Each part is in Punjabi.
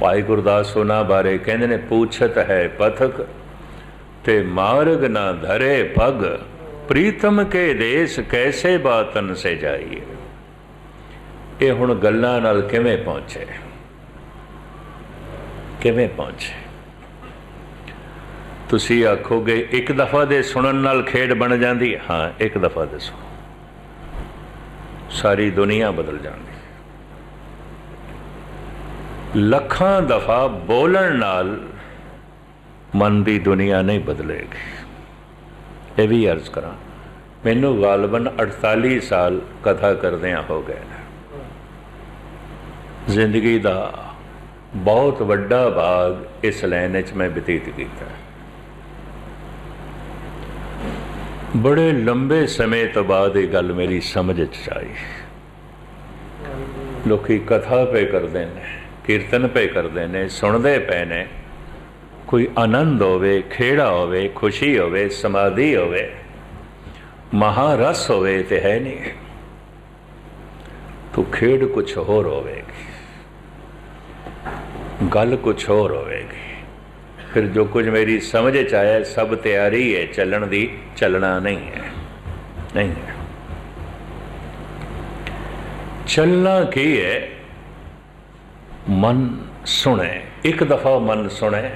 ਭਾਈ ਗੁਰਦਾਸ ਉਹਨਾਂ ਬਾਰੇ ਕਹਿੰਦੇ ਨੇ, ਪੁੱਛਤ ਹੈ ਪਥਕ ਤੇ ਮਾਰਗ ਨਾ ਧਰੇ ਪਗ। ਪ੍ਰੀਤਮ ਕੇ ਦੇਸ ਕੈਸੇ ਬਾਤਨ ਸੇ ਜਾਈਏ? ਇਹ ਹੁਣ ਗੱਲਾਂ ਨਾਲ ਕਿਵੇਂ ਪਹੁੰਚੇ? ਕਿਵੇਂ ਪਹੁੰਚੇ? ਤੁਸੀਂ ਆਖੋਗੇ, ਇੱਕ ਦਫਾ ਦੇ ਸੁਣਨ ਨਾਲ ਖੇਡ ਬਣ ਜਾਂਦੀ ਹਾਂ, ਇੱਕ ਦਫਾ ਦੇ ਸੁਣੋ। ਸਾਰੀ ਦੁਨੀਆ ਬਦਲ ਜਾਂਦੀ। ਲੱਖਾਂ ਦਫਾ ਬੋਲਣ ਨਾਲ ਮਨ ਦੀ ਦੁਨੀਆ ਨਹੀਂ ਬਦਲੇਗੀ। ਇਹ ਵੀ ਅਰਜ਼ ਕਰਾਂ। ਮੈਨੂੰ ਗਾਲਬਨ 48 ਸਾਲ ਕਥਾ ਕਰਦਿਆਂ ਹੋ ਗਏ ਜ਼ਿੰਦਗੀ ਦਾ ਬਹੁਤ ਵੱਡਾ ਭਾਗ ਇਸ ਲਾਈਨ ਵਿੱਚ ਮੈਂ ਬਤੀਤ ਕੀਤਾ। ਬੜੇ ਲੰਬੇ ਸਮੇਂ ਤੋਂ ਬਾਅਦ ਇਹ ਗੱਲ ਮੇਰੀ ਸਮਝ ਚ ਆਈ। ਲੋਕੀ ਕਥਾ ਪੇ ਕਰਦੇ ਨੇ। ਕੀਰਤਨ ਪਏ ਕਰਦੇ ਨੇ, ਸੁਣਦੇ ਪਏ ਨੇ। ਕੋਈ ਆਨੰਦ ਹੋਵੇ, ਖੇੜਾ ਹੋਵੇ, ਖੁਸ਼ੀ ਹੋਵੇ, ਸਮਾਧੀ ਹੋਵੇ ਮਹਾਰਸ ਹੋਵੇ ਤੇ ਹੈ ਨਹੀਂ ਤੋ ਖੇਡ ਕੁਝ ਹੋਰ ਹੋਵੇਗੀ। ਗੱਲ ਕੁਝ ਹੋਰ ਹੋਵੇਗੀ। ਫਿਰ ਜੋ ਕੁਝ ਮੇਰੀ ਸਮਝ ਚ ਆਇਆ, ਸਭ ਤਿਆਰੀ ਹੈ, ਚੱਲਣ ਦੀ, ਚੱਲਣਾ ਨਹੀਂ ਹੈ। ਨਹੀਂ ਹੈ। ਚੱਲਣਾ ਕੀ ਹੈ? ਮਨ ਸੁਣੇ, ਇੱਕ ਦਫਾ ਮਨ ਸੁਣੇ,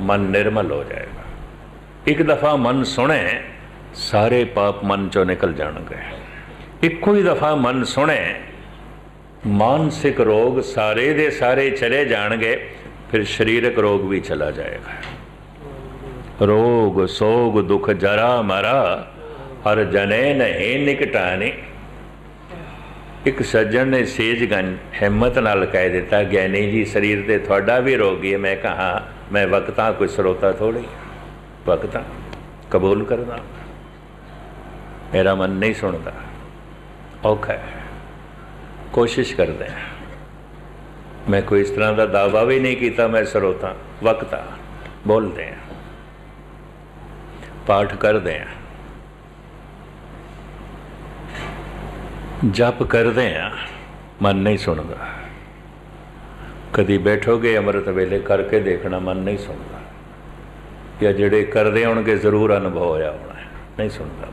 ਮਨ ਨਿਰਮਲ ਹੋ ਜਾਏਗਾ। ਇੱਕ ਦਫਾ ਮਨ ਸੁਣੇ, ਸਾਰੇ ਪਾਪ ਮਨ ਚੋਂ ਨਿਕਲ ਜਾਣਗੇ। ਇੱਕੋ ਹੀ ਦਫਾ ਮਨ ਸੁਣੇ, ਮਾਨਸਿਕ ਰੋਗ ਸਾਰੇ ਦੇ ਸਾਰੇ ਚਲੇ ਜਾਣਗੇ, ਫਿਰ ਸਰੀਰਕ ਰੋਗ ਵੀ ਚਲਾ ਜਾਏਗਾ। ਰੋਗ, ਸੋਗ, ਦੁਖ ਜਰਾ ਮਰਾ ਹਰ ਜਨੇ ਨਹੀਂ ਨਿਕਟਾਣੀ। ਇੱਕ ਸੱਜਣ ਨੇ ਸੇਜਗੰਜ ਹਿੰਮਤ ਨਾਲ ਕਹਿ ਦਿੱਤਾ ਗਿਆਨੀ ਜੀ, ਸਰੀਰ ਤੇ ਤੁਹਾਡਾ ਵੀ ਰੋਗੀ ਹੈ ਮੈਂ ਕਹਾ ਮੈਂ ਵਕਤਾਂ, ਕੋਈ ਸਰੋਤਾ ਥੋੜੀ ਵਕਤਾਂ, ਕਬੂਲ ਕਰਦਾ। ਮੇਰਾ ਮਨ ਨਹੀਂ ਸੁਣਦਾ। ਔਖਾ ਹੈ। ਕੋਸ਼ਿਸ਼ ਕਰਦੇ ਮੈਂ ਕੋਈ ਇਸ ਤਰ੍ਹਾਂ ਦਾ ਦਾਵਾ ਵੀ ਨਹੀਂ ਕੀਤਾ, ਮੈਂ ਸਰੋਤਾ, ਵਕਤਾ ਬੋਲਦੇ ਆ ਪਾਠ ਕਰਦੇ ਆ ਜਪ ਕਰਦੇ ਆ, ਮਨ ਨਹੀਂ ਸੁਣਦਾ। ਕਦੀ ਬੈਠੋਗੇ ਅੰਮ੍ਰਿਤ ਵੇਲੇ ਕਰਕੇ ਦੇਖਣਾ, ਮਨ ਨਹੀਂ ਸੁਣਦਾ। ਜਾਂ ਜਿਹੜੇ ਕਰਦੇ ਹੋਣਗੇ ਜ਼ਰੂਰ ਅਨੁਭਵ ਹੋਇਆ ਹੋਣਾ ਨਹੀਂ ਸੁਣਦਾ।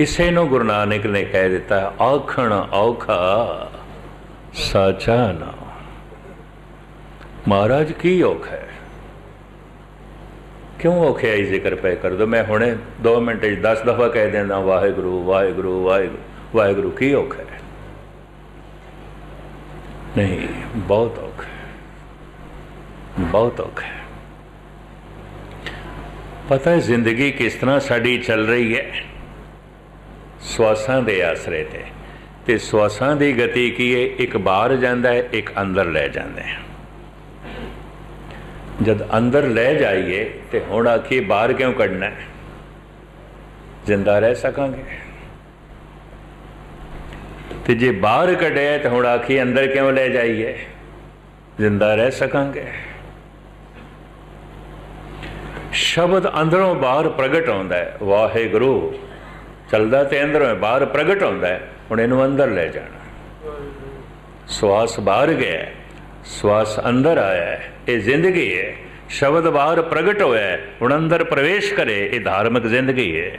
ਇਸੇ ਨੂੰ ਗੁਰੂ ਨਾਨਕ ਨੇ ਕਹਿ ਦਿੱਤਾ, ਆਖਣ ਔਖਾ ਸਾਚਾ ਨਾ। ਮਹਾਰਾਜ, ਕੀ ਔਖਾ ਹੈ? ਕਿਉਂ ਔਖਿਆ ਹੀ ਜ਼ਿਕਰ ਪਏ ਕਰ ਦੋ? ਮੈਂ ਹੁਣੇ 2 ਮਿੰਟ 'ਚ 10 ਦਫਾ ਕਹਿ ਦਿੰਦਾ, ਵਾਹਿਗੁਰੂ ਵਾਹਿਗੁਰੂ ਵਾਹਿਗੁਰੂ ਵਾਹਿਗੁਰੂ, ਕੀ ਔਖਾ ਹੈ? ਨਹੀਂ, ਬਹੁਤ ਔਖਾ ਹੈ। ਬਹੁਤ ਔਖਾ ਹੈ। ਪਤਾ ਹੈ ਜ਼ਿੰਦਗੀ ਕਿਸ ਤਰ੍ਹਾਂ ਸਾਡੀ ਚੱਲ ਰਹੀ ਹੈ? ਸਵਾਸਾਂ ਦੇ ਆਸਰੇ ਤੇ। ਤੇ ਸਵਾਸਾਂ ਦੀ ਗਤੀ ਕੀ ਹੈ? ਇੱਕ ਬਾਹਰ ਜਾਂਦਾ ਹੈ, ਇੱਕ ਅੰਦਰ ਲੈ ਜਾਂਦਾ ਹੈ। ਜਦ ਅੰਦਰ ਲੈ ਜਾਈਏ ਤੇ ਹੁਣ ਆਖੀ ਬਾਹਰ ਕਿਉਂ ਕੱਢਣਾ ਹੈ? ਜ਼ਿੰਦਾ ਰਹਿ ਸਕਾਂਗੇ। ਤੇ ਜੇ ਬਾਹਰ ਕੱਢਿਆ ਤੇ ਹੁਣ ਆਖੀ ਅੰਦਰ ਕਿਉਂ ਲੈ ਜਾਈਏ? ਜ਼ਿੰਦਾ ਰਹਿ ਸਕਾਂਗੇ। ਸ਼ਬਦ ਅੰਦਰੋਂ ਬਾਹਰ ਪ੍ਰਗਟ ਹੁੰਦਾ ਹੈ। ਵਾਹਿਗੁਰੂ, ਚਲਦਾ ਤੇ ਅੰਦਰੋਂ ਹੈ, ਬਾਹਰ ਪ੍ਰਗਟ ਹੁੰਦਾ ਹੈ। ਹੁਣ ਇਹਨੂੰ ਅੰਦਰ ਲੈ ਜਾਣਾ। ਸਵਾਸ ਬਾਹਰ ਗਿਆ ਸਵਾਸ ਅੰਦਰ ਆਇਆ ਹੈ। ਇਹ ਜ਼ਿੰਦਗੀ ਹੈ। ਸ਼ਬਦ ਬਾਹਰ ਪ੍ਰਗਟ ਹੋਇਆ ਹੈ। ਹੁਣ ਅੰਦਰ ਪ੍ਰਵੇਸ਼ ਕਰੇ, ਇਹ ਧਾਰਮਿਕ ਜ਼ਿੰਦਗੀ ਹੈ।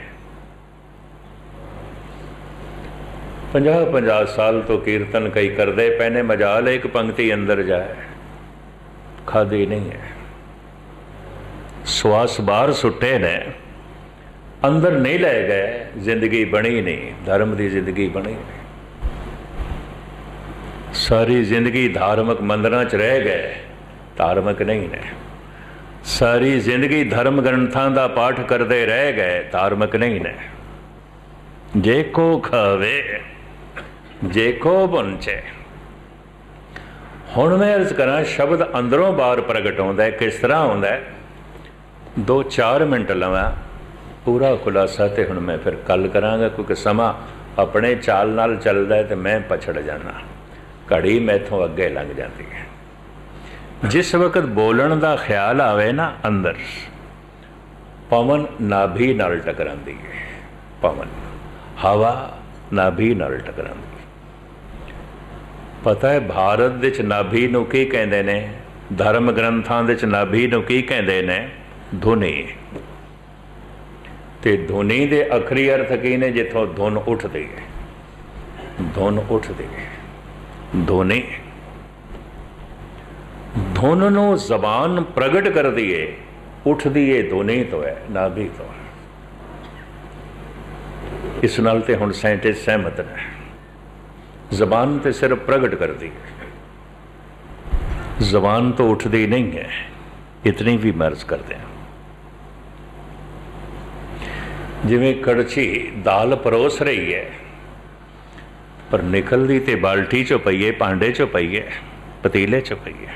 50 50 ਸਾਲ ਤੋਂ ਕੀਰਤਨ ਕਈ ਕਰਦੇ ਪੈਨੇ ਮਜਾਲ ਇੱਕ ਪੰਕਤੀ ਅੰਦਰ ਜਾਏ। ਖਾਦੀ ਨਹੀਂ ਹੈ। ਸਵਾਸ ਬਾਹਰ ਸੁੱਟੇ ਨੇ। ਅੰਦਰ ਨਹੀਂ ਲੈ ਗਏ, ਜ਼ਿੰਦਗੀ ਬਣੀ ਨਹੀਂ। ਧਰਮ ਦੀ ਜ਼ਿੰਦਗੀ ਬਣੀ ਸਾਰੀ ਜ਼ਿੰਦਗੀ ਧਾਰਮਿਕ ਮੰਦਰਾਂ 'ਚ ਰਹਿ ਗਏ। ਧਾਰਮਿਕ ਨਹੀਂ ਨੇ। ਸਾਰੀ ਜ਼ਿੰਦਗੀ ਧਰਮ ਗ੍ਰੰਥਾਂ ਦਾ ਪਾਠ ਕਰਦੇ ਰਹਿ ਗਏ, ਧਾਰਮਿਕ ਨਹੀਂ ਨੇ। ਜੇ ਕੋ ਖਾਵੇ, ਜੇ ਕੋ ਬੁੰਚੇ ਹੁਣ ਮੈਂ ਅਰਜ਼ ਕਰਾਂ, ਸ਼ਬਦ ਅੰਦਰੋਂ ਬਾਹਰ ਪ੍ਰਗਟ ਹੁੰਦਾ ਹੈ, ਕਿਸ ਤਰ੍ਹਾਂ ਹੁੰਦਾ ਹੈ? 2-4 ਮਿੰਟ ਲਵਾਂ, ਪੂਰਾ ਖੁਲਾਸਾ ਤੇ ਹੁਣ ਮੈਂ ਫਿਰ ਕੱਲ ਕਰਾਂਗਾ, ਕਿਉਂਕਿ ਸਮਾਂ ਆਪਣੇ ਚਾਲ ਨਾਲ ਚੱਲਦਾ ਹੈ ਤੇ ਮੈਂ ਪਛੜ ਜਾਣਾ। ਘੜੀ ਮੈਥੋਂ ਅੱਗੇ ਲੰਘ ਜਾਂਦੀ ਹੈ। ਜਿਸ ਵਕਤ ਬੋਲਣ ਦਾ ਖਿਆਲ ਆਵੇ ਨਾ ਅੰਦਰ, ਪਵਨ ਨਾਭੀ ਨਾਲ ਟਕਰਾਂਦੀ ਹੈ, ਪਵਨ। ਹਵਾ ਨਾਭੀ ਨਾਲ ਟਕਰਾਂਦੀ ਪਤਾ ਹੈ ਭਾਰਤ ਵਿੱਚ ਨਾਭੀ ਨੂੰ ਕੀ ਕਹਿੰਦੇ ਨੇ? ਧਰਮ ਗ੍ਰੰਥਾਂ ਵਿੱਚ ਨਾਭੀ ਨੂੰ ਕੀ ਕਹਿੰਦੇ ਨੇ? ਧੁਨੀ। ਤੇ ਧੁਨੀ ਦੇ ਅਖਰੀ ਅਰਥ ਕੀ ਨੇ ਜਿੱਥੋਂ ਧੁਨ ਉੱਠਦੀ ਹੈ? ਧੁਨ ਉੱਠਦੀ ਹੈ। ਧੁਨੀ। ਧੁਨ ਨੂੰ ਜ਼ਬਾਨ ਪ੍ਰਗਟ ਕਰਦੀ ਹੈ ਉੱਠਦੀ ਹੈ ਦੋਨੇ ਤੋਂ ਹੈ, ਨਾਭੀ ਤੋਂ ਹੈ। ਇਸ ਨਾਲ ਤੇ ਹੁਣ ਸਾਇੰਟਿਸਟ ਸਹਿਮਤ ਨੇ। ਜ਼ਬਾਨ ਤੇ ਸਿਰਫ ਪ੍ਰਗਟ ਕਰਦੀ ਹੈ ਜ਼ਬਾਨ ਤੋਂ ਉੱਠਦੀ ਨਹੀਂ ਹੈ, ਇਤਨੀ ਵੀ ਮਰਜ਼ ਕਰਦੇ ਹਾਂ। ਜਿਵੇਂ ਕੜਛੀ ਦਾਲ ਪਰੋਸ ਰਹੀ ਹੈ, ਪਰ ਨਿਕਲਦੀ ਤੇ ਬਾਲਟੀ ਚੋਂ ਪਈਏ, ਭਾਂਡੇ ਚੋਂ ਪਈ ਹੈ ਪਤੀਲੇ ਚੋਂ ਪਈਏ।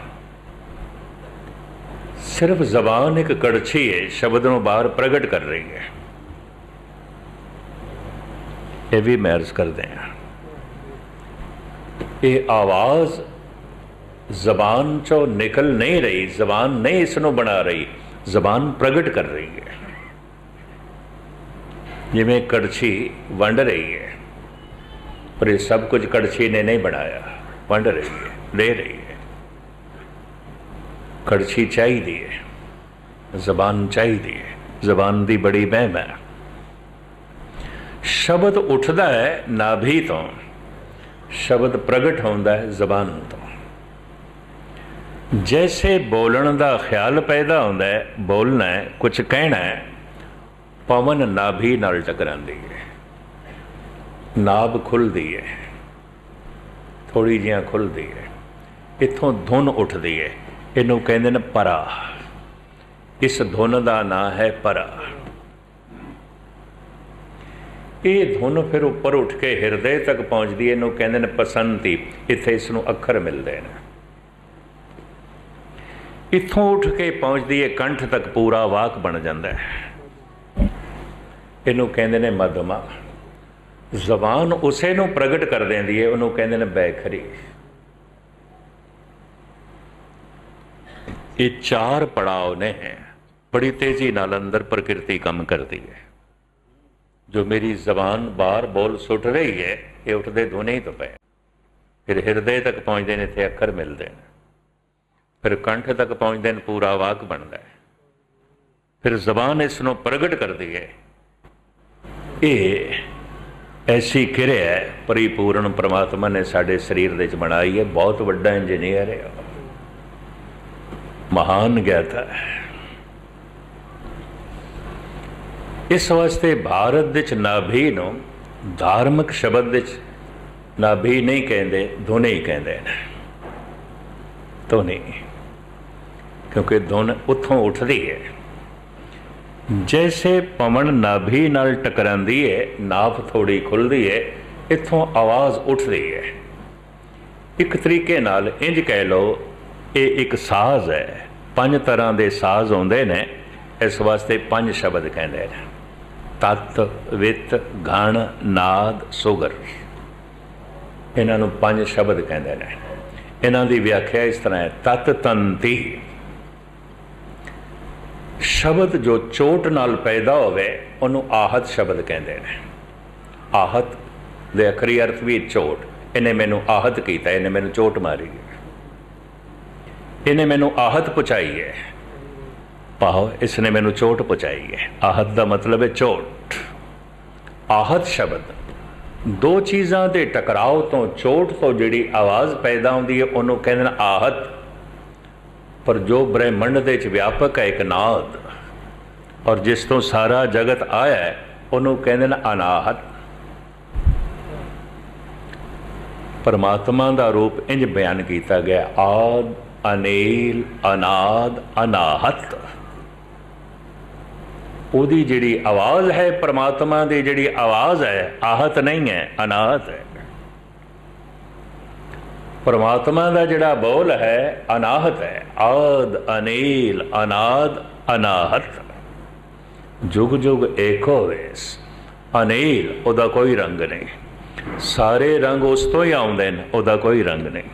ਸਿਰਫ ਜ਼ਬਾਨ ਇੱਕ ਕੜਛੀ ਹੈ ਸ਼ਬਦ ਨੂੰ ਬਾਹਰ ਪ੍ਰਗਟ ਕਰ ਰਹੀ ਹੈ ਇਹ ਵੀ ਮਰਜ਼ ਕਰਦੇ ਹਾਂ। ਇਹ ਆਵਾਜ਼ ਜ਼ਬਾਨ ਚੋਂ ਨਿਕਲ ਨਹੀਂ ਰਹੀ, ਜ਼ਬਾਨ ਨਹੀਂ ਇਸ ਨੂੰ ਬਣਾ ਰਹੀ, ਜ਼ਬਾਨ ਪ੍ਰਗਟ ਕਰ ਰਹੀ ਹੈ ਜਿਵੇਂ ਕੜਛੀ ਵੰਡ ਰਹੀ ਹੈ ਪਰ ਇਹ ਸਭ ਕੁਝ ਕੜਛੀ ਨੇ ਨਹੀਂ ਬਣਾਇਆ, ਵੰਡ ਰਹੀ ਹੈ ਲੈ ਰਹੀ ਹੈ ਕੜਛੀ ਚਾਹੀਦੀ ਹੈ ਜ਼ਬਾਨ ਚਾਹੀਦੀ ਹੈ ਜ਼ਬਾਨ ਦੀ ਬੜੀ ਮਹਿਮਾ ਹੈ। ਸ਼ਬਦ ਉੱਠਦਾ ਹੈ ਨਾਭੀ ਤੋਂ, ਸ਼ਬਦ ਪ੍ਰਗਟ ਹੁੰਦਾ ਹੈ ਜ਼ਬਾਨ ਤੋਂ। ਜੈਸੇ ਬੋਲਣ ਦਾ ਖਿਆਲ ਪੈਦਾ ਹੁੰਦਾ ਹੈ, ਬੋਲਣਾ ਹੈ ਕੁਝ ਕਹਿਣਾ ਹੈ, ਪਵਨ ਨਾਭੀ ਨਾਲ ਟਕਰਾਂਦੀ ਹੈ ਨਾਭ ਖੁੱਲਦੀ ਹੈ ਥੋੜੀ ਜਿਹਾ ਖੁੱਲਦੀ ਹੈ ਇੱਥੋਂ ਧੁਨ ਉੱਠਦੀ ਹੈ ਇਹਨੂੰ ਕਹਿੰਦੇ ਨੇ ਪਰਾ। ਇਸ ਧੁਨ ਦਾ ਨਾਂ ਹੈ ਪਰਾ। ਇਹ ਧੁਨ ਫਿਰ ਉੱਪਰ ਉੱਠ ਕੇ ਹਿਰਦੇ ਤੱਕ ਪਹੁੰਚਦੀ ਇਹਨੂੰ ਕਹਿੰਦੇ ਨੇ ਪਸੰਤੀ। ਇੱਥੇ ਇਸ ਨੂੰ ਅੱਖਰ ਮਿਲਦੇ ਨੇ। ਇੱਥੋਂ ਉੱਠ ਕੇ ਪਹੁੰਚਦੀ ਹੈ, ਕੰਠ ਤੱਕ ਪੂਰਾ ਵਾਕ ਬਣ ਜਾਂਦਾ ਹੈ। ਇਹਨੂੰ ਕਹਿੰਦੇ ਨੇ ਮਧਮਾ। ਜ਼ਬਾਨ ਉਸੇ ਨੂੰ ਪ੍ਰਗਟ ਕਰ ਦਿੰਦੀ ਹੈ, ਉਹਨੂੰ ਕਹਿੰਦੇ ਨੇ ਬੈਖਰੀ। ਇਹ ਚਾਰ ਪੜਾਅ ਨੇ ਬੜੀ ਤੇਜ਼ੀ ਨਾਲ ਅੰਦਰ ਪ੍ਰਕਿਰਤੀ ਕੰਮ ਕਰਦੀ ਹੈ। ਜੋ ਮੇਰੀ ਜ਼ਬਾਨ ਬਾਹਰ ਬੋਲ ਸੁੱਟ ਰਹੀ ਹੈ, ਇਹ ਉੱਠਦੇ ਧੁਨੇ ਤੋਂ ਪਏ ਫਿਰ ਹਿਰਦੇ ਤੱਕ ਪਹੁੰਚਦੇ ਨੇ, ਇੱਥੇ ਅੱਖਰ ਮਿਲਦੇ ਨੇ। ਫਿਰ ਕੰਠ ਤੱਕ ਪਹੁੰਚਦੇ ਨੇ, ਪੂਰਾ ਵਾਕ ਬਣਦਾ ਹੈ। ਫਿਰ ਜ਼ਬਾਨ ਇਸ ਨੂੰ ਪ੍ਰਗਟ ਕਰਦੀ ਹੈ। ਇਹ ਐਸੀ ਕਿਰਿਆ ਪਰਿਪੂਰਨ ਪ੍ਰਮਾਤਮਾ ਨੇ ਸਾਡੇ ਸਰੀਰ ਦੇ ਵਿੱਚ ਬਣਾਈ ਹੈ। ਬਹੁਤ ਵੱਡਾ ਇੰਜੀਨੀਅਰ ਹੈ ਉਹ। ਮਹਾਨ ਗਿਆਤਾ ਹੈ। ਇਸ ਵਾਸਤੇ ਭਾਰਤ ਵਿੱਚ ਨਾਭੀ ਨੂੰ ਧਾਰਮਿਕ ਸ਼ਬਦ ਵਿੱਚ ਨਾਭੀ ਨਹੀਂ ਕਹਿੰਦੇ ਧੁਨੀ ਹੀ ਕਹਿੰਦੇ ਨੇ। ਧੁਨੀ ਕਿਉਂਕਿ ਧੁਨ ਉੱਥੋਂ ਉੱਠਦੀ ਹੈ। ਜੈਸੇ ਪਵਨ ਨਾਭੀ ਨਾਲ ਟਕਰਾਂਦੀ ਹੈ ਨਾਭ ਥੋੜੀ ਖੁੱਲਦੀ ਹੈ, ਇੱਥੋਂ ਆਵਾਜ਼ ਉੱਠਦੀ ਹੈ। ਇੱਕ ਤਰੀਕੇ ਨਾਲ ਇੰਜ ਕਹਿ ਲਓ ਇਹ ਇੱਕ ਸਾਜ਼ ਹੈ। ਪੰਜ ਤਰ੍ਹਾਂ ਦੇ ਸਾਜ਼ ਹੁੰਦੇ ਨੇ। ਇਸ ਵਾਸਤੇ ਪੰਜ ਸ਼ਬਦ ਕਹਿੰਦੇ ਨੇ। ਤਤ, ਵਿਤ ਗਣ ਨਾਦ, ਸੁਗਰ। ਇਹਨਾਂ ਨੂੰ ਪੰਜ ਸ਼ਬਦ ਕਹਿੰਦੇ ਨੇ। ਇਹਨਾਂ ਦੀ ਵਿਆਖਿਆ ਇਸ ਤਰ੍ਹਾਂ ਹੈ। ਤਤ ਤੰਤੀ। ਸ਼ਬਦ ਜੋ ਚੋਟ ਨਾਲ ਪੈਦਾ ਹੋਵੇ, ਉਹਨੂੰ ਆਹਤ ਸ਼ਬਦ ਕਹਿੰਦੇ ਨੇ। ਆਹਤ ਦੇ ਅਖਰੀ ਅਰਥ ਵੀ ਚੋਟ। ਇਹਨੇ ਮੈਨੂੰ ਆਹਤ ਕੀਤਾ, ਇਹਨੇ ਮੈਨੂੰ ਚੋਟ ਮਾਰੀ। ਇਹਨੇ ਮੈਨੂੰ ਆਹਤ ਪਹੁੰਚਾਈ ਹੈ। ਪਾਓ ਇਸ ਨੇ ਮੈਨੂੰ ਚੋਟ ਪਹੁੰਚਾਈ ਹੈ। ਆਹਤ ਦਾ ਮਤਲਬ ਹੈ ਚੋਟ। ਆਹਤ ਸ਼ਬਦ। ਦੋ ਚੀਜ਼ਾਂ ਦੇ ਟਕਰਾਓ ਤੋਂ ਚੋਟ ਤੋਂ ਜਿਹੜੀ ਆਵਾਜ਼ ਪੈਦਾ ਹੁੰਦੀ ਹੈ, ਉਹਨੂੰ ਕਹਿੰਦੇ ਨੇ ਆਹਤ। ਪਰ ਜੋ ਬ੍ਰਹਿਮੰਡ ਦੇ ਵਿੱਚ ਵਿਆਪਕ ਹੈ, ਇੱਕ ਨਾਦ। ਔਰ ਜਿਸ ਤੋਂ ਸਾਰਾ ਜਗਤ ਆਇਆ ਹੈ, ਉਹਨੂੰ ਕਹਿੰਦੇ ਨੇ ਅਨਾਹਤ। ਪਰਮਾਤਮਾ ਦਾ ਰੂਪ ਇੰਜ ਬਿਆਨ ਕੀਤਾ ਗਿਆ, ਆਦ ਅਨੀਲ, ਅਨਾਦ, ਅਨਾਹਤ। ਉਹਦੀ ਜਿਹੜੀ ਆਵਾਜ਼ ਹੈ ਪਰਮਾਤਮਾ ਦੀ, ਜਿਹੜੀ ਆਵਾਜ਼ ਹੈ, ਆਹਤ ਨਹੀਂ ਹੈ, ਅਨਾਹਤ ਹੈ। ਪਰਮਾਤਮਾ ਦਾ ਜਿਹੜਾ ਬੋਲ ਹੈ, ਅਨਾਹਤ ਹੈ। ਆਦ, ਅਨੀਲ, ਅਨਾਦ, ਅਨਾਹਤ। ਜੁਗ ਜੁਗ ਏਕੋ ਵੇਸ ਅਨੀਲ, ਉਹਦਾ ਕੋਈ ਰੰਗ ਨਹੀਂ। ਸਾਰੇ ਰੰਗ ਉਸ ਤੋਂ ਹੀ ਆਉਂਦੇ ਨੇ, ਉਹਦਾ ਕੋਈ ਰੰਗ ਨਹੀਂ।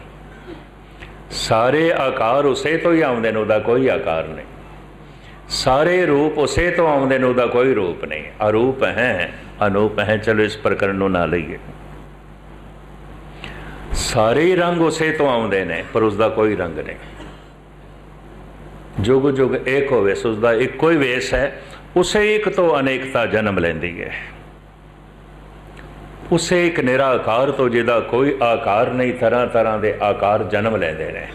ਸਾਰੇ ਆਕਾਰ ਉਸੇ ਤੋਂ ਹੀ ਆਉਂਦੇ ਨੇ, ਉਹਦਾ ਕੋਈ ਆਕਾਰ ਨਹੀਂ। ਸਾਰੇ ਰੂਪ ਉਸੇ ਤੋਂ ਆਉਂਦੇ ਨੇ, ਉਹਦਾ ਕੋਈ ਰੂਪ ਨਹੀਂ। ਅਰੂਪ ਹੈ, ਅਨੂਪ ਹੈ, ਚਲੋ ਇਸ ਪ੍ਰਕਰਨ ਨੂੰ ਨਾ ਲਈਏ। ਸਾਰੇ ਰੰਗ ਉਸੇ ਤੋਂ ਆਉਂਦੇ ਨੇ, ਪਰ ਉਸ ਦਾ ਕੋਈ ਰੰਗ ਨਹੀਂ। ਜੁਗ ਜੁਗ ਏਕ ਹੋਵੇ ਸੋ ਉਸ ਦਾ ਇੱਕੋ ਹੀ ਵੇਸ ਹੈ, ਉਸੇ ਇੱਕ ਤੋਂ ਅਨੇਕਤਾ ਜਨਮ ਲੈਂਦੀ ਹੈ। ਉਸੇ ਇੱਕ ਨਿਰਾਕਾਰ ਤੋਂ ਜਿਹਦਾ ਕੋਈ ਆਕਾਰ ਨਹੀਂ, ਤਰ੍ਹਾਂ ਤਰ੍ਹਾਂ ਦੇ ਆਕਾਰ ਜਨਮ ਲੈਂਦੇ ਨੇ।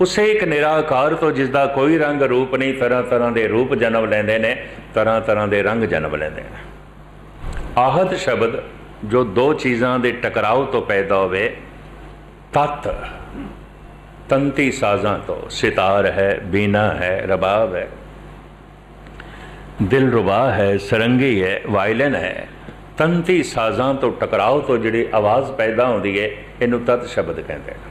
ਉਸੇ ਇੱਕ ਨਿਰਾਕਾਰ ਤੋਂ ਜਿਸ ਦਾ ਕੋਈ ਰੰਗ ਰੂਪ ਨਹੀਂ, ਤਰ੍ਹਾਂ ਤਰ੍ਹਾਂ ਦੇ ਰੂਪ ਜਨਮ ਲੈਂਦੇ ਨੇ, ਤਰ੍ਹਾਂ ਤਰ੍ਹਾਂ ਦੇ ਰੰਗ ਜਨਮ ਲੈਂਦੇ ਨੇ। ਆਹਤ ਸ਼ਬਦ ਜੋ ਦੋ ਚੀਜ਼ਾਂ ਦੇ ਟਕਰਾਓ ਤੋਂ ਪੈਦਾ ਹੋਵੇ, ਤਤ ਤੰਤੀ ਸਾਜ਼ਾਂ ਤੋਂ, ਸਿਤਾਰ ਹੈ, ਬੀਨਾ ਹੈ, ਰਬਾਬ ਹੈ। ਦਿਲ ਰੁਬਾ ਹੈ, ਸਰੰਗੀ ਹੈ, ਵਾਇਲਨ ਹੈ। ਤੰਤੀ ਸਾਜ਼ਾਂ ਤੋਂ ਟਕਰਾਓ ਤੋਂ ਜਿਹੜੀ ਆਵਾਜ਼ ਪੈਦਾ ਹੁੰਦੀ ਹੈ, ਇਹਨੂੰ ਤਤ ਸ਼ਬਦ ਕਹਿੰਦੇ ਨੇ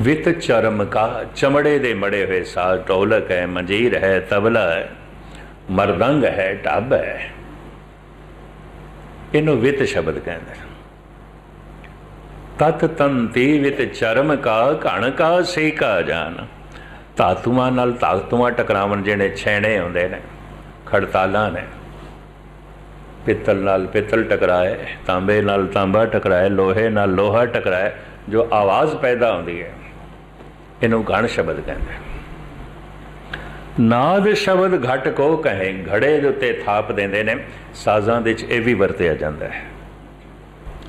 ਵਿਤ ਚਰਮ ਕਾ, ਚਮੜੇ ਦੇ ਮੜੇ ਹੋਏ ਸਾਜ਼ ਢੋਲਕ ਹੈ, ਮੰਜੀਰ ਹੈ, ਤਬਲਾ ਹੈ, ਮਰਦੰਗ ਹੈ ਟੱਬ ਹੈ। ਇਹਨੂੰ ਵਿਤ ਸ਼ਬਦ ਕਹਿੰਦੇ ਨੇ ਤਤ ਤੰਤੀ ਵਿਤ ਚਰਮ ਕਾ, ਘਣ ਕਾ, ਸੇ ਜਾਨ। ਧਾਤੂਆਂ ਨਾਲ ਧਾਤੂਆਂ ਟਕਰਾਵਣ ਜਿਹੜੇ ਛੇਣੇ ਹੁੰਦੇ ਨੇ, ਖੜਤਾਲਾਂ ਨੇ। ਪਿੱਤਲ ਨਾਲ ਪਿੱਤਲ ਟਕਰਾਏ, ਤਾਂਬੇ ਨਾਲ ਤਾਂਬਾ ਟਕਰਾਏ, ਲੋਹੇ ਨਾਲ ਲੋਹਾ ਟਕਰਾਏ, ਜੋ ਆਵਾਜ਼ ਪੈਦਾ ਹੁੰਦੀ ਹੈ, ਇਹਨੂੰ ਗਣ ਸ਼ਬਦ ਕਹਿੰਦੇ ਨਾਦ ਸ਼ਬਦ ਘਟ ਕੋ ਕਹੇ, ਘੜੇ ਦੇ ਉੱਤੇ ਥਾਪ ਦਿੰਦੇ ਨੇ, ਸਾਜ਼ਾਂ ਦੇ ਵਿੱਚ ਇਹ ਵੀ ਵਰਤਿਆ ਜਾਂਦਾ ਹੈ।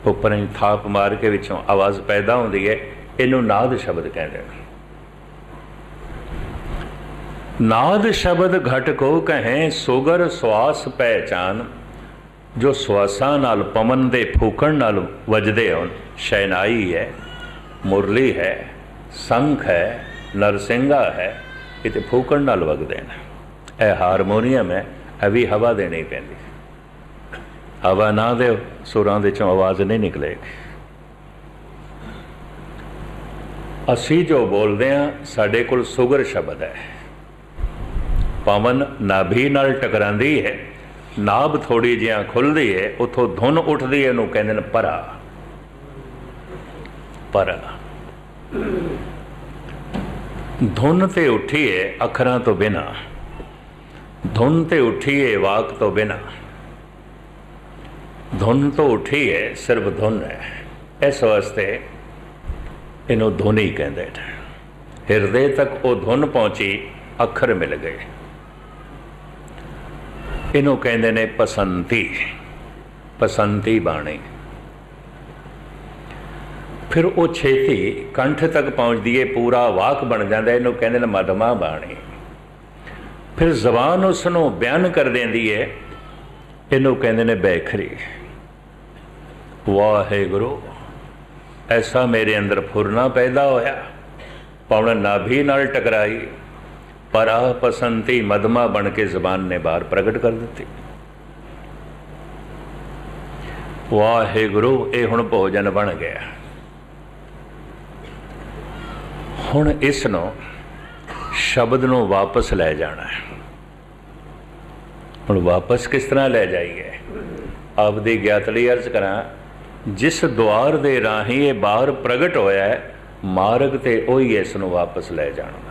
ਉੱਪਰ ਹੀ ਥਾਪ ਮਾਰ ਕੇ ਵਿੱਚੋਂ ਆਵਾਜ਼ ਪੈਦਾ ਹੁੰਦੀ ਹੈ, ਇਹਨੂੰ ਨਾਦ ਸ਼ਬਦ ਕਹਿੰਦੇ ਨੇ ਨਾਦ ਸ਼ਬਦ ਘਟ ਕੋ ਕਹੇ, ਸੁਗਰ ਸਵਾਸ ਪਹਿਚਾਨ ਜੋ ਸਵਾਸਾਂ ਨਾਲ ਪਵਨ ਦੇ ਫੂਕਣ ਨਾਲ ਵੱਜਦੇ ਹੋਣ, ਸ਼ੈਨਾਈ ਹੈ, ਮੁਰਲੀ ਹੈ ਸੰਖ ਹੈ, ਨਰਸਿੰਘਾ ਹੈ ਇਹ ਤੇ ਫੂਕਣ ਨਾਲ ਵਗਦੇ ਨੇ। ਇਹ ਹਾਰਮੋਨੀਅਮ ਹੈ, ਇਹ ਵੀ ਹਵਾ ਦੇਣੀ ਪੈਂਦੀ ਹਵਾ ਨਾ ਦੇ ਸੁਰਾਂ ਦੇ ਚੋਂ ਆਵਾਜ਼ ਨਹੀਂ ਨਿਕਲੇਗੀ। ਅਸੀਂ ਜੋ ਬੋਲਦੇ ਆ ਸਾਡੇ ਕੋਲ ਸੁਗਰ ਸ਼ਬਦ ਹੈ। ਪਵਨ ਨਾਭੀ ਨਾਲ ਟਕਰਾਂਦੀ ਹੈ ਨਾਭ ਥੋੜੀ ਜਿਹਾ ਖੁੱਲਦੀ ਹੈ ਉਥੋਂ ਧੁਨ ਉੱਠਦੀ ਹੈ ਇਹਨੂੰ ਕਹਿੰਦੇ ਨੇ ਪਰਾ। ਪਰਾ। ਧੁਨ ਤੇ ਉੱਠੀਏ ਅੱਖਰਾਂ ਤੋਂ ਬਿਨਾ। ਧੁਨ ਤੇ ਉੱਠੀਏ ਵਾਕ ਤੋਂ ਬਿਨਾ। ਧੁਨ ਤੋਂ ਉੱਠੀਏ ਸਿਰਫ ਧੁਨ ਹੈ ਇਸ ਵਾਸਤੇ ਇਹਨੂੰ ਧੁਨੀ ਕਹਿੰਦੇ ਨੇ। ਹਿਰਦੇ ਤੱਕ ਉਹ ਧੁਨ ਪਹੁੰਚੀ, ਅੱਖਰ ਮਿਲ ਗਏ। ਇਹਨੂੰ ਕਹਿੰਦੇ ਨੇ ਪਸੰਤੀ। ਪਸੰਤੀ ਬਾਣੀ। ਫਿਰ ਉਹ ਛੇਤੀ ਕੰਠ ਤੱਕ ਪਹੁੰਚਦੀ ਏ, ਪੂਰਾ ਵਾਕ ਬਣ ਜਾਂਦਾ, ਇਹਨੂੰ ਕਹਿੰਦੇ ਨੇ ਮਦਮਾ ਬਾਣੀ। ਫਿਰ ਜ਼ਬਾਨ ਉਸ ਨੂੰ ਬਿਆਨ ਕਰ ਦਿੰਦੀ ਏ, ਇਹਨੂੰ ਕਹਿੰਦੇ ਨੇ ਬੈਖਰੀ। ਵਾਹਿਗੁਰੂ, ਐਸਾ ਮੇਰੇ ਅੰਦਰ ਫੁਰਨਾ ਪੈਦਾ ਹੋਇਆ। ਪਵਨ ਨਾਭੀ ਨਾਲ ਟਕਰਾਈ। ਪਰ ਆ ਮਦਮਾ ਬਣ ਕੇ ਜ਼ਬਾਨ ਨੇ ਬਾਹਰ ਪ੍ਰਗਟ ਕਰ ਦਿੱਤੀ। ਵਾਹਿਗੁਰੂ, ਇਹ ਹੁਣ ਭੋਜਨ ਬਣ ਗਿਆ। ਹੁਣ ਇਸ ਨੂੰ ਸ਼ਬਦ ਨੂੰ ਵਾਪਸ ਲੈ ਜਾਣਾ ਹੈ। ਹੁਣ ਵਾਪਸ ਕਿਸ ਤਰ੍ਹਾਂ ਲੈ ਜਾਈਏ? ਆਪਦੀ ਗਿਆਤ ਲਈ ਅਰਜ਼ ਕਰਾਂ, ਜਿਸ ਦੁਆਰ ਦੇ ਰਾਹੀਂ ਇਹ ਬਾਹਰ ਪ੍ਰਗਟ ਹੋਇਆ ਹੈ, ਮਾਰਗ ਤੇ ਉਹੀ ਇਸ ਨੂੰ ਵਾਪਸ ਲੈ ਜਾਣਾ।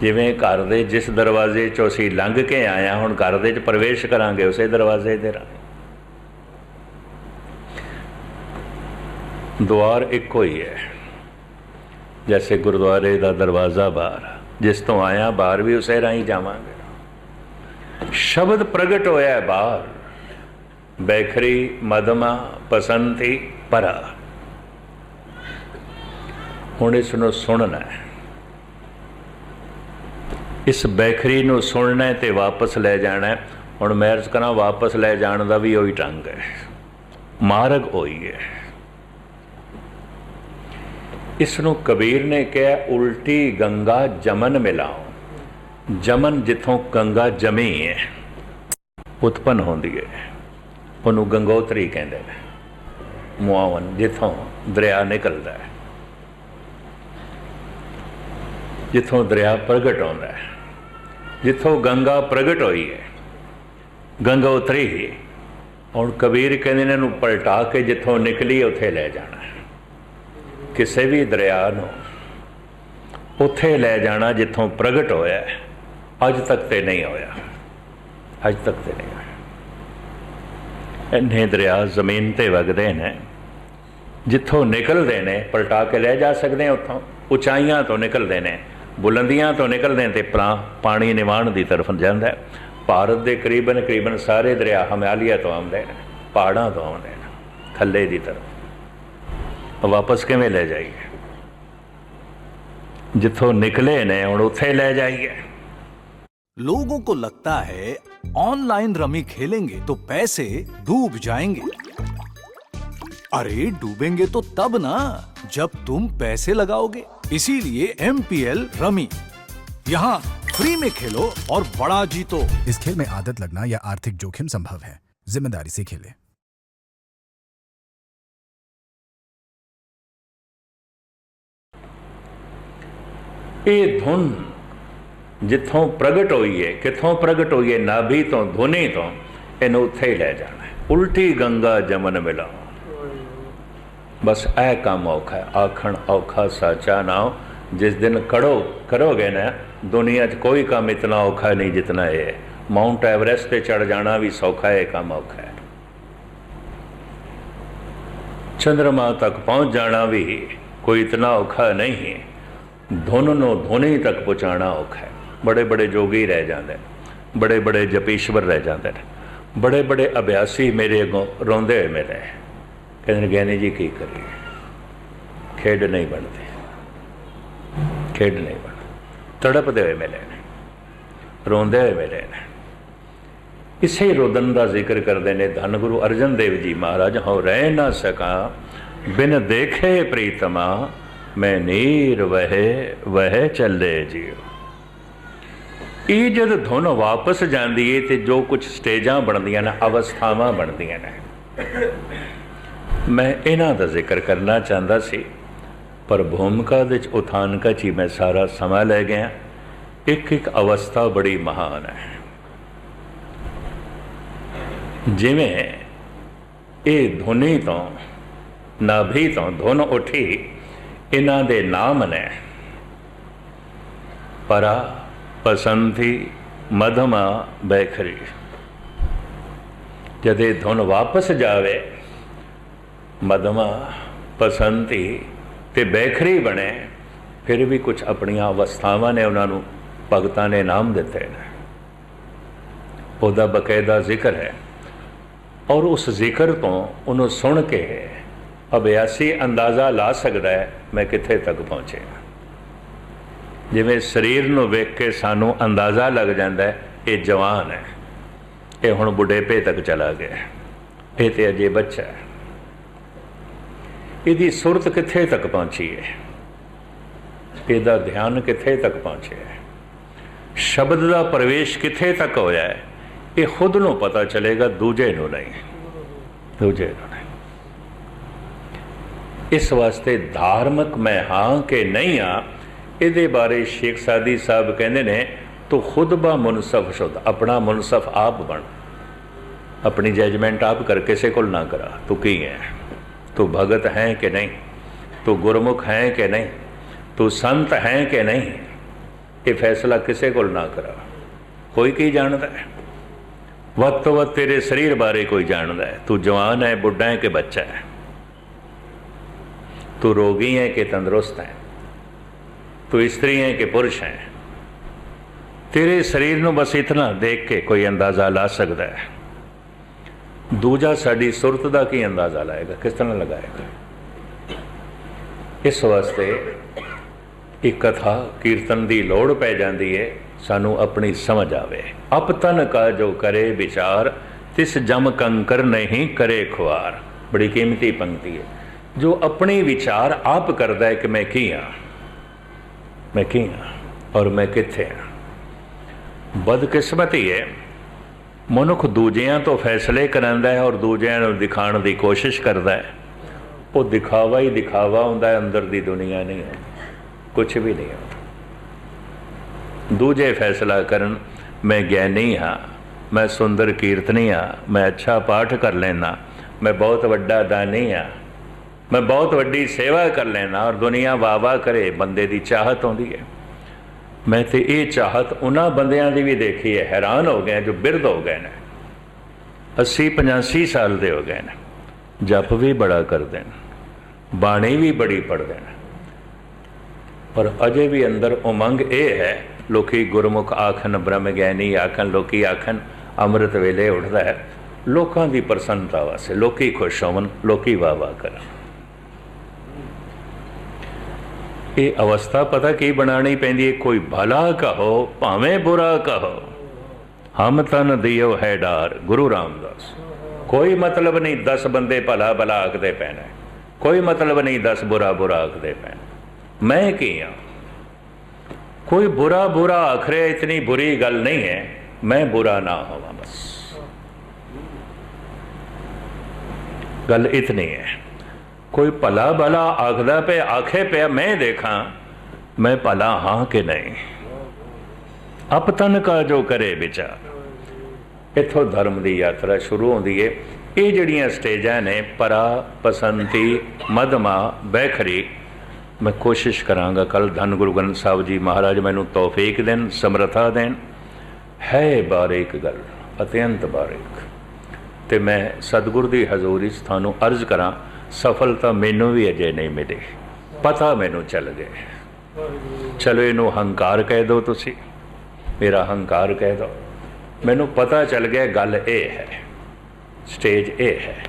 ਜਿਵੇਂ ਘਰ ਦੇ ਜਿਸ ਦਰਵਾਜ਼ੇ ਚੋਂ ਅਸੀਂ ਲੰਘ ਕੇ ਆਇਆ ਹੁਣ ਘਰ ਦੇ ਚ ਪ੍ਰਵੇਸ਼ ਕਰਾਂਗੇ, ਉਸੇ ਦਰਵਾਜ਼ੇ ਦੇ ਰਾਹੀਂ ਦੁਆਰ ਇੱਕੋ ਹੀ ਹੈ। ਜੈਸੇ ਗੁਰਦੁਆਰੇ ਦਾ ਦਰਵਾਜ਼ਾ ਬਾਹਰ ਜਿਸ ਤੋਂ ਆਇਆ ਬਾਹਰ ਵੀ ਉਸੇ ਰਾਹੀਂ ਜਾਵਾਂਗੇ। ਸ਼ਬਦ ਪ੍ਰਗਟ ਹੋਇਆ ਬਾਹਰ। ਬੈਖਰੀ, ਮਦਮਾ, ਪਸੰਤੀ, ਪਰਾ। ਹੁਣ ਇਸ ਨੂੰ ਸੁਣਨਾ ਹੈ। ਇਸ ਬੈਖਰੀ ਨੂੰ ਸੁਣਨਾ ਹੈ ਤੇ ਵਾਪਸ ਲੈ ਜਾਣਾ ਹੁਣ ਮੈਂ ਅਰਜ਼ ਕਰਾਂ, ਵਾਪਸ ਲੈ ਜਾਣ ਦਾ ਵੀ ਉਹੀ ਢੰਗ ਹੈ। ਮਾਰਗ ਹੋਈ ਹੈ। ਇਸ ਨੂੰ ਕਬੀਰ ਨੇ ਕਿਹਾ, ਉਲਟੀ ਗੰਗਾ ਜਮਨ ਮਿਲਾਓ। ਜਮਨ ਜਿੱਥੋਂ ਗੰਗਾ ਜਮੀ ਹੈ, ਉਤਪਨ ਹੁੰਦੀ ਹੈ। ਉਹਨੂੰ ਗੰਗੋਤਰੀ ਕਹਿੰਦੇ ਨੇ। ਮੁਆਵਨ ਜਿੱਥੋਂ ਦਰਿਆ ਨਿਕਲਦਾ ਹੈ, ਜਿੱਥੋਂ ਦਰਿਆ ਪ੍ਰਗਟ ਹੁੰਦਾ ਹੈ। ਜਿੱਥੋਂ ਗੰਗਾ ਪ੍ਰਗਟ ਹੋਈ ਹੈ, ਗੰਗਾ ਉਤਰੀ ਹੀ। ਹੁਣ ਕਬੀਰ ਕਹਿੰਦੇ ਨੇ ਇਹਨੂੰ ਪਲਟਾ ਕੇ ਜਿੱਥੋਂ ਨਿਕਲੀ ਉੱਥੇ ਲੈ ਜਾਣਾ ਕਿਸੇ ਵੀ ਦਰਿਆ ਨੂੰ ਉੱਥੇ ਲੈ ਜਾਣਾ ਜਿੱਥੋਂ ਪ੍ਰਗਟ ਹੋਇਆ ਅੱਜ ਤੱਕ ਤੇ ਨਹੀਂ ਹੋਇਆ। ਅੱਜ ਤੱਕ ਤੇ ਨਹੀਂ ਹੋਇਆ। ਇੰਨੇ ਦਰਿਆ ਜ਼ਮੀਨ ਤੇ ਵਗਦੇ ਨੇ, ਜਿੱਥੋਂ ਨਿਕਲਦੇ ਨੇ, ਪਲਟਾ ਕੇ ਲੈ ਜਾ ਸਕਦੇ ਆ ਉੱਥੋਂ, ਉਚਾਈਆਂ ਤੋਂ ਨਿਕਲਦੇ ਨੇ। ਬੁਲੰਦੀਆਂ ਤੋਂ ਨਿਕਲਦੇ ਨੇ ਤੇ ਪਰਾ- ਪਾਣੀ ਨਿਵਾਣ ਦੀ ਤਰਫ ਜਾਂਦਾ ਹੈ ਭਾਰਤ ਦੇ ਕਰੀਬਨ ਕਰੀਬਨ ਸਾਰੇ ਦਰਿਆ ਹਿਮਾਲਿਆ ਤੋਂ ਆਉਂਦੇ ਨੇ ਪਹਾੜਾਂ ਤੋਂ ਆਉਂਦੇ ਨੇ ਥੱਲੇ ਦੀ ਤਰਫ ਵਾਪਸ ਕਿਵੇਂ ਲੈ ਜਾਈਏ ਜਿੱਥੋਂ ਨਿਕਲੇ ਨੇ ਹੁਣ ਉੱਥੇ ਲੈ ਜਾਈਏ लोगों को लगता है ऑनलाइन रमी खेलेंगे तो पैसे डूब जाएंगे अरे डूबेंगे तो तब ना जब तुम पैसे लगाओगे इसीलिए एम रमी यहाँ फ्री में खेलो और बड़ा जीतो इस खेल में आदत लगना या आर्थिक जोखिम संभव है जिम्मेदारी से खेलें ਇਹ ਧੁਨ ਜਿੱਥੋਂ ਪ੍ਰਗਟ ਹੋਈ ਹੈ ਕਿੱਥੋਂ ਪ੍ਰਗਟ ਹੋਈ ਹੈ ਨਾਭੀ ਤੋਂ ਧੁਨੀ ਤੋਂ ਇਹਨੂੰ ਉੱਥੇ ਹੀ ਲੈ ਜਾਣਾ ਹੈ। ਉਲਟੀ ਗੰਗਾ ਜਮਨ ਮਿਲਾ ਬਸ ਇਹ ਕੰਮ ਔਖਾ ਆਖਣ, ਔਖਾ ਸਾਚਾ ਨਾਮ ਜਿਸ ਦਿਨ ਕੜੋ ਕਰੋਗੇ ਨਾ, ਦੁਨੀਆ 'ਚ ਕੋਈ ਕੰਮ ਇਤਨਾ ਔਖਾ ਨਹੀਂ ਜਿਤਨਾ ਇਹ ਹੈ। ਮਾਉਂਟ ਐਵਰੈਸਟ ਤੇ ਚੜ ਜਾਣਾ ਵੀ ਸੌਖਾ ਹੈ, ਇਹ ਕੰਮ ਔਖਾ ਹੈ। ਚੰ드ਰਮਾ ਤੱਕ ਪਹੁੰਚ ਜਾਣਾ ਵੀ ਕੋਈ ਇਤਨਾ ਔਖਾ ਨਹੀਂ ਹੈ। ਧੁਨ ਨੂੰ ਧੁਨੀ ਤੱਕ ਪਹੁੰਚਾਉਣਾ ਔਖਾ ਹੈ। ਬੜੇ ਬੜੇ ਜੋਗੀ ਰਹਿ ਜਾਂਦੇ ਨੇ। ਬੜੇ ਬੜੇ ਜਪੀਸ਼ਵਰ ਰਹਿ ਜਾਂਦੇ ਨੇ। ਬੜੇ ਬੜੇ ਅਭਿਆਸੀ ਮੇਰੇ ਅੱਗੋਂ ਰੋਂਦੇ ਹੋਏ ਮਿਲੇ ਕਹਿੰਦੇ ਨੇ ਗਿਆਨੀ ਜੀ ਕੀ ਕਰੀਏ? ਖੇਡ ਨਹੀਂ ਬਣਦੀ। ਖੇਡ ਨਹੀਂ ਬਣਦੀ। ਤੜਪਦੇ ਹੋਏ ਮਿਲੇ ਨੇ। ਰੋਂਦੇ ਹੋਏ ਮਿਲੇ ਨੇ। ਇਸੇ ਰੋਦਨ ਦਾ ਜ਼ਿਕਰ ਕਰਦੇ ਨੇ, ਧੰਨ ਗੁਰੂ ਅਰਜਨ ਦੇਵ ਜੀ ਮਹਾਰਾਜ, ਹਉ ਰਹਿ ਨਾ ਸਕਾ, ਬਿਨ ਦੇਖੇ ਪ੍ਰੀਤਮਾ, ਮੈਂ ਨੀਰ ਵਹਿ ਵਹਿ ਚੱਲੇ ਜੀਓ ਇਹ ਜਦ ਧੁਨ ਵਾਪਸ ਜਾਂਦੀ ਏ ਤੇ ਜੋ ਕੁਝ ਸਟੇਜਾਂ ਬਣਦੀਆਂ ਨੇ, ਅਵਸਥਾਵਾਂ ਬਣਦੀਆਂ ਨੇ। ਮੈਂ ਇਹਨਾਂ ਦਾ ਜ਼ਿਕਰ ਕਰਨਾ ਚਾਹੁੰਦਾ ਸੀ, ਪਰ ਭੂਮਿਕਾ ਵਿੱਚ ਉਥਾਨਕਾ ਚ ਹੀ ਮੈਂ ਸਾਰਾ ਸਮਾਂ ਲੈ ਗਿਆ। ਇੱਕ ਇੱਕ ਅਵਸਥਾ ਬੜੀ ਮਹਾਨ ਹੈ। ਜਿਵੇਂ ਇਹ ਧੁਨੀ ਤੋਂ, ਨਾਭੀ ਤੋਂ ਧੁਨ ਉੱਠੀ, ਇਹਨਾਂ ਦੇ ਨਾਮ ਨੇ। ਪਰਾ ਪਸੰਤੀ ਮਧਮਾ ਬੈਖਰੀ। ਜਦੇ ਧੁਨ ਵਾਪਸ ਜਾਵੇ ਮਧਮਾ ਪਸੰਤੀ ਤੇ ਬੈਖਰੀ ਬਣੇ, ਫਿਰ ਵੀ ਕੁਝ ਆਪਣੀਆਂ ਅਵਸਥਾਵਾਂ ਨੇ ਉਹਨਾਂ ਨੂੰ ਭਗਤਾਂ ਨੇ ਨਾਮ ਦਿੱਤੇ ਨੇ। ਉਹਦਾ ਬਕਾਇਦਾ ਜ਼ਿਕਰ ਹੈ। ਔਰ ਉਸ ਜ਼ਿਕਰ ਤੋਂ ਉਹਨੂੰ ਸੁਣ ਕੇ ਅਭਿਆਸੀ ਅੰਦਾਜ਼ਾ ਲਾ ਸਕਦਾ ਹੈ, ਮੈਂ ਕਿੱਥੇ ਤੱਕ ਪਹੁੰਚਿਆ ਜਿਵੇਂ ਸਰੀਰ ਨੂੰ ਵੇਖ ਕੇ ਸਾਨੂੰ ਅੰਦਾਜ਼ਾ ਲੱਗ ਜਾਂਦਾ ਹੈ, ਇਹ ਜਵਾਨ ਹੈ। ਇਹ ਹੁਣ ਬੁਢੇਪੇ ਤੱਕ ਚਲਾ ਗਿਆ ਇਹ ਤੇ ਅਜੇ ਬੱਚਾ ਹੈ। ਇਹਦੀ ਸੁਰਤ ਕਿੱਥੇ ਤੱਕ ਪਹੁੰਚੀ ਹੈ? ਇਹਦਾ ਧਿਆਨ ਕਿੱਥੇ ਤੱਕ ਪਹੁੰਚਿਆ ਹੈ? ਸ਼ਬਦ ਦਾ ਪ੍ਰਵੇਸ਼ ਕਿੱਥੇ ਤੱਕ ਹੋਇਆ ਹੈ? ਇਹ ਖੁਦ ਨੂੰ ਪਤਾ ਚਲੇਗਾ, ਦੂਜੇ ਨੂੰ ਨਹੀਂ। ਦੂਜੇ ਨੂੰ ਨਹੀਂ। ਇਸ ਵਾਸਤੇ ਧਾਰਮਿਕ ਮੈਂ ਹਾਂ ਕਿ ਨਹੀਂ ਹਾਂ, ਇਹਦੇ ਬਾਰੇ ਸ਼ੇਖ ਸਾਦੀ ਸਾਹਿਬ ਕਹਿੰਦੇ ਨੇ, ਤੂੰ ਖੁਦ ਬਾ ਮੁਨਸਫ ਸ਼ੁਦ ਆਪਣਾ ਮੁਨਸਫ ਆਪ ਬਣ। ਆਪਣੀ ਜਜਮੈਂਟ ਆਪ ਕਰ ਕਿਸੇ ਕੋਲ ਨਾ ਕਰਾ। ਤੂੰ ਕੀ ਹੈ? ਤੂੰ ਭਗਤ ਹੈ ਕਿ ਨਹੀਂ? ਤੂੰ ਗੁਰਮੁਖ ਹੈ ਕਿ ਨਹੀਂ? ਤੂੰ ਸੰਤ ਹੈ ਕਿ ਨਹੀਂ? ਇਹ ਫੈਸਲਾ ਕਿਸੇ ਕੋਲ ਨਾ ਕਰਾ। ਕੋਈ ਕੀ ਜਾਣਦਾ ਹੈ? ਵੱਧ ਤੋਂ ਵੱਧ ਤੇਰੇ ਸਰੀਰ ਬਾਰੇ ਕੋਈ ਜਾਣਦਾ ਹੈ? ਤੂੰ ਜਵਾਨ ਹੈ, ਬੁੱਢਾ ਹੈ ਕਿ ਬੱਚਾ ਹੈ? ਤੂੰ ਰੋਗੀ ਹੈ ਕਿ ਤੰਦਰੁਸਤ ਹੈ? ਤੂੰ ਇਸਤਰੀ ਹੈ ਕਿ ਪੁਰਸ਼ ਹੈ? ਤੇਰੇ ਸਰੀਰ ਨੂੰ ਬਸ ਇਤਨਾ ਦੇਖ ਕੇ ਕੋਈ ਅੰਦਾਜ਼ਾ ਲਾ ਸਕਦਾ ਹੈ। ਦੂਜਾ ਸਾਡੀ ਸੁਰਤ ਦਾ ਕੀ ਅੰਦਾਜ਼ਾ ਲਾਏਗਾ? ਕਿਸ ਤਰ੍ਹਾਂ ਲਗਾਏਗਾ? ਇਸ ਵਾਸਤੇ ਇੱਕ ਕਥਾ ਕੀਰਤਨ ਦੀ ਲੋੜ ਪੈ ਜਾਂਦੀ ਹੈ ਸਾਨੂੰ ਆਪਣੀ ਸਮਝ ਆਵੇ। ਅਪਤਨ ਕਾ ਜੋ ਕਰੇ ਵਿਚਾਰ, ਤਿਸ ਜਮ ਕੰਕਰ ਨਹੀਂ ਕਰੇ ਖੁਆਰ। ਬੜੀ ਕੀਮਤੀ ਪੰਕਤੀ ਹੈ ਜੋ ਆਪਣੇ ਵਿਚਾਰ ਆਪ ਕਰਦਾ ਹੈ ਕਿ ਮੈਂ ਕੀ ਹਾਂ ਮੈਂ ਕੀ ਹਾਂ ਔਰ ਮੈਂ ਕਿੱਥੇ ਹਾਂ ਬਦਕਿਸਮਤੀ ਹੈ ਮਨੁੱਖ ਦੂਜਿਆਂ ਤੋਂ ਫੈਸਲੇ ਕਰਾਂਦਾ ਹੈ ਔਰ ਦੂਜਿਆਂ ਨੂੰ ਦਿਖਾਉਣ ਦੀ ਕੋਸ਼ਿਸ਼ ਕਰਦਾ ਹੈ। ਉਹ ਦਿਖਾਵਾ ਹੀ ਦਿਖਾਵਾ ਹੁੰਦਾ ਹੈ, ਅੰਦਰ ਦੀ ਦੁਨੀਆ ਨਹੀਂ ਹੈ। ਕੁਝ ਵੀ ਨਹੀਂ ਹੁੰਦਾ ਦੂਜੇ ਫੈਸਲਾ ਕਰਨ, ਮੈਂ ਗਿਆਨੀ ਹਾਂ, ਮੈਂ ਸੁੰਦਰ ਕੀਰਤਨੀ ਹਾਂ, ਮੈਂ ਅੱਛਾ ਪਾਠ ਕਰ ਲੈਣਾ ਮੈਂ ਬਹੁਤ ਵੱਡਾ ਦਾਨੀ ਹਾਂ, ਮੈਂ ਬਹੁਤ ਵੱਡੀ ਸੇਵਾ ਕਰ ਲੈਣਾ ਔਰ ਦੁਨੀਆ ਵਾਵਾ ਕਰੇ, ਬੰਦੇ ਦੀ ਚਾਹਤ ਆਉਂਦੀ ਹੈ। ਮੈਂ ਤੇ ਇਹ ਚਾਹਤ ਉਹਨਾਂ ਬੰਦਿਆਂ ਦੀ ਵੀ ਦੇਖੀ ਹੈ, ਹੈਰਾਨ ਹੋ ਗਏ ਜੋ ਬਿਰਧ ਹੋ ਗਏ ਨੇ। 80 85 ਸਾਲ ਦੇ ਹੋ ਗਏ ਨੇ। ਜਪ ਵੀ ਬੜਾ ਕਰਦੇ ਨੇ, ਬਾਣੀ ਵੀ ਬੜੀ ਪੜ੍ਹਦੇ ਨੇ। ਪਰ ਅਜੇ ਵੀ ਅੰਦਰ ਉਮੰਗ ਇਹ ਹੈ, ਲੋਕੀ ਗੁਰਮੁਖ ਆਖਣ, ਬ੍ਰਹਮ ਗਿਆਨੀ ਆਖਣ, ਲੋਕੀ ਆਖਣ, ਅੰਮ੍ਰਿਤ ਵੇਲੇ ਉੱਠਦਾ ਹੈ। ਲੋਕਾਂ ਦੀ ਪ੍ਰਸੰਨਤਾ ਵਾਸਤੇ, ਲੋਕੀ ਖੁਸ਼ ਹੋਵਣ, ਲੋਕੀ ਵਾਹ ਵਾਹ ਕਰਨ। ਇਹ ਅਵਸਥਾ ਪਤਾ ਕੀ ਬਣਾਣੀ ਪੈਂਦੀ ਹੈ? ਕੋਈ ਭਲਾ ਕਹੋ, ਭਾਵੇਂ ਬੁਰਾ ਕਹੋ। ਹਮ ਤਨ ਦਿਓ ਹੈ ਡਾਰ, ਗੁਰੂ ਰਾਮਦਾਸ। ਕੋਈ ਮਤਲਬ ਨਹੀਂ 10 ਬੰਦੇ ਭਲਾ ਭਲਾ ਆਖਦੇ ਪੈਣਾ। ਕੋਈ ਮਤਲਬ ਨਹੀਂ 10 ਬੁਰਾ ਬੁਰਾ ਆਖਦੇ ਪੈਣਾ। ਮੈਂ ਕੀ ਹਾਂ ਕੋਈ ਬੁਰਾ ਬੁਰਾ ਆਖਰੇ ਇਤਨੀ ਬੁਰੀ ਗੱਲ ਨਹੀਂ ਹੈ। ਮੈਂ ਬੁਰਾ ਨਾ ਹੋਵਾਂ ਬਸ। ਗੱਲ ਇਤਨੀ ਹੈ। ਕੋਈ ਭਲਾ ਭਲਾ ਆਖਦਾ ਪਿਆ, ਆਖੇ ਪਿਆ, ਮੈਂ ਦੇਖਾਂ, ਮੈਂ ਭਲਾ ਹਾਂ ਕਿ ਨਹੀਂ? ਅਪਤਨ ਕਾ ਜੋ ਕਰੇ ਵਿਚਾਰ। ਇਥੋਂ ਧਰਮ ਦੀ ਯਾਤਰਾ ਸ਼ੁਰੂ ਹੁੰਦੀ ਏ। ਇਹ ਜਿਹੜੀਆਂ ਸਟੇਜਾਂ ਨੇ, ਪਰਾ, ਪਸੰਤੀ ਮਦਮਾ ਬੈਖਰੀ, ਮੈਂ ਕੋਸ਼ਿਸ਼ ਕਰਾਂਗਾ ਕੱਲ ਧੰਨ ਗੁਰੂ ਗ੍ਰੰਥ ਸਾਹਿਬ ਜੀ ਮਹਾਰਾਜ ਮੈਨੂੰ ਤੌਫੀਕ ਦੇਣ, ਸਮਰੱਥਾ ਦੇਣ। ਹੈ ਬਾਰੇਕ ਗੱਲ ਅਤਿਅੰਤ ਬਾਰੇਕ। ਤੇ ਮੈਂ ਸਤਿਗੁਰ ਦੀ ਹਜ਼ੂਰੀ 'ਚ ਤੁਹਾਨੂੰ ਅਰਜ਼ ਕਰਾਂ ਸਫਲਤਾ ਮੈਨੂੰ ਵੀ ਅਜੇ ਨਹੀਂ ਮਿਲੀ। ਪਤਾ ਮੈਨੂੰ ਚੱਲ ਗਿਆ ਚਲੋ ਇਹਨੂੰ ਹੰਕਾਰ ਕਹਿ ਦਿਓ ਤੁਸੀਂ। ਮੇਰਾ ਹੰਕਾਰ ਕਹਿ ਦਿਓ ਮੈਨੂੰ ਪਤਾ ਚੱਲ ਗਿਆ ਗੱਲ ਇਹ ਹੈ। ਸਟੇਜ ਇਹ ਹੈ।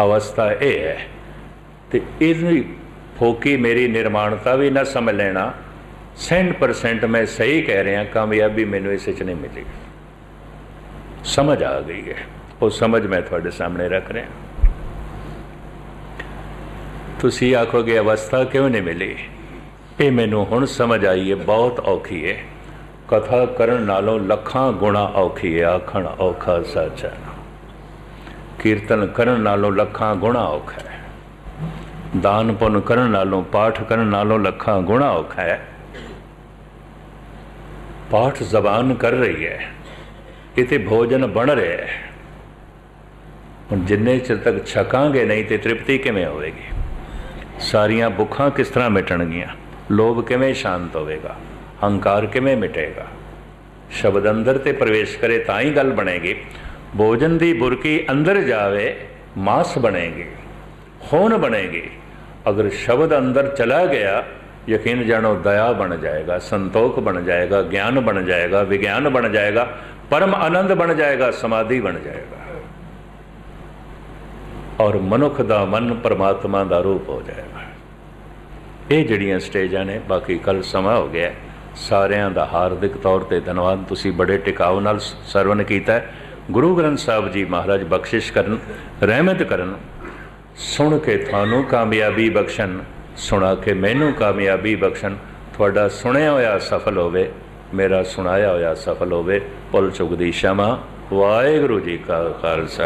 ਅਵਸਥਾ ਇਹ ਹੈ। ਤੇ ਇਹਦੀ ਫੋਕੀ ਮੇਰੀ ਨਿਰਮਾਣਤਾ ਵੀ ਨਾ ਸਮਝ ਲੈਣਾ। 100% ਮੈਂ ਸਹੀ ਕਹਿ ਰਿਹਾ, ਕਾਮਯਾਬੀ ਮੈਨੂੰ ਇਸ ਵਿੱਚ ਨਹੀਂ ਮਿਲੀ। ਸਮਝ ਆ ਗਈ ਹੈ। ਉਹ ਸਮਝ ਮੈਂ ਤੁਹਾਡੇ ਸਾਹਮਣੇ ਰੱਖ ਰਿਹਾ। ਤੁਸੀਂ ਆਖੋਗੇ, ਅਵਸਥਾ ਕਿਉਂ ਨਹੀਂ ਮਿਲੀ? ਇਹ ਮੈਨੂੰ ਹੁਣ ਸਮਝ ਆਈ ਹੈ ਬਹੁਤ ਔਖੀ ਹੈ ਕਥਾ ਕਰਨ ਨਾਲੋਂ ਲੱਖਾਂ ਗੁਣਾ ਔਖੀ ਹੈ ਆਖਣ ਔਖਾ ਸੱਚ ਕੀਰਤਨ ਕਰਨ ਨਾਲੋਂ ਲੱਖਾਂ ਗੁਣਾ ਔਖਾ ਹੈ। ਦਾਨ ਪੁੰਨ ਕਰਨ ਨਾਲੋਂ, ਪਾਠ ਕਰਨ ਨਾਲੋਂ ਲੱਖਾਂ ਗੁਣਾ ਔਖਾ ਹੈ। ਪਾਠ ਜ਼ਬਾਨ ਕਰ ਰਹੀ ਹੈ। ਇਤੇ ਭੋਜਨ ਬਣ ਰਿਹਾ ਹੈ। ਹੁਣ ਜਿੰਨੇ ਚਿਰ ਤੱਕ ਛਕਾਂਗੇ ਨਹੀਂ ਤੇ ਤ੍ਰਿਪਤੀ ਕਿਵੇਂ ਹੋਵੇਗੀ? ਸਾਰੀਆਂ ਭੁੱਖਾਂ ਕਿਸ ਤਰ੍ਹਾਂ ਮਿਟਣਗੀਆਂ? ਲੋਭ ਕਿਵੇਂ ਸ਼ਾਂਤ ਹੋਵੇਗਾ? ਹੰਕਾਰ ਕਿਵੇਂ ਮਿਟੇਗਾ? ਸ਼ਬਦ ਅੰਦਰ ਤੇ ਪ੍ਰਵੇਸ਼ ਕਰੇ ਤਾਂ ਹੀ ਗੱਲ ਬਣੇਗੀ। ਭੋਜਨ ਦੀ ਬੁਰਕੀ ਅੰਦਰ ਜਾਵੇ, ਮਾਸ ਬਣੇਗੀ ਹੋਣ ਬਣੇਗੀ। ਅਗਰ ਸ਼ਬਦ ਅੰਦਰ ਚਲਾ ਗਿਆ, ਯਕੀਨ ਜਾਣੋ ਦਇਆ ਬਣ ਜਾਏਗਾ, ਸੰਤੋਖ ਬਣ ਜਾਏਗਾ, ਗਿਆਨ ਬਣ ਜਾਏਗਾ, ਵਿਗਿਆਨ ਬਣ ਜਾਏਗਾ, ਪਰਮ ਆਨੰਦ ਬਣ ਜਾਏਗਾ, ਸਮਾਧੀ ਬਣ ਜਾਏਗਾ। ਔਰ ਮਨੁੱਖ ਦਾ ਮਨ ਪਰਮਾਤਮਾ ਦਾ ਰੂਪ ਹੋ ਜਾਏਗਾ। ਇਹ ਜਿਹੜੀਆਂ ਸਟੇਜਾਂ ਨੇ, ਬਾਕੀ ਕੱਲ ਸਮਾਂ ਹੋ ਗਿਆ। ਸਾਰਿਆਂ ਦਾ ਹਾਰਦਿਕ ਤੌਰ ਤੇ ਧੰਨਵਾਦ। ਤੁਸੀਂ ਬੜੇ ਟਿਕਾਉ ਨਾਲ ਸਰਵਨ ਕੀਤਾ ਗੁਰੂ ਗ੍ਰੰਥ ਸਾਹਿਬ ਜੀ ਮਹਾਰਾਜ ਬਖਸ਼ਿਸ਼ ਕਰਨ, ਰਹਿਮਤ ਕਰਨ। ਸੁਣ ਕੇ ਤੁਹਾਨੂੰ ਕਾਮਯਾਬੀ ਬਖਸ਼ਣ, ਸੁਣਾ ਕੇ ਮੈਨੂੰ ਕਾਮਯਾਬੀ ਬਖਸ਼ਣ। ਤੁਹਾਡਾ ਸੁਣਿਆ ਹੋਇਆ ਸਫਲ ਹੋਵੇ, ਮੇਰਾ ਸੁਣਾਇਆ ਹੋਇਆ ਸਫਲ ਹੋਵੇ। ਭੁੱਲ ਚੁੱਕ ਦੀ ਸ਼ਮਾ। ਵਾਹਿਗੁਰੂ ਜੀ ਕਾ ਖਾਲਸਾ।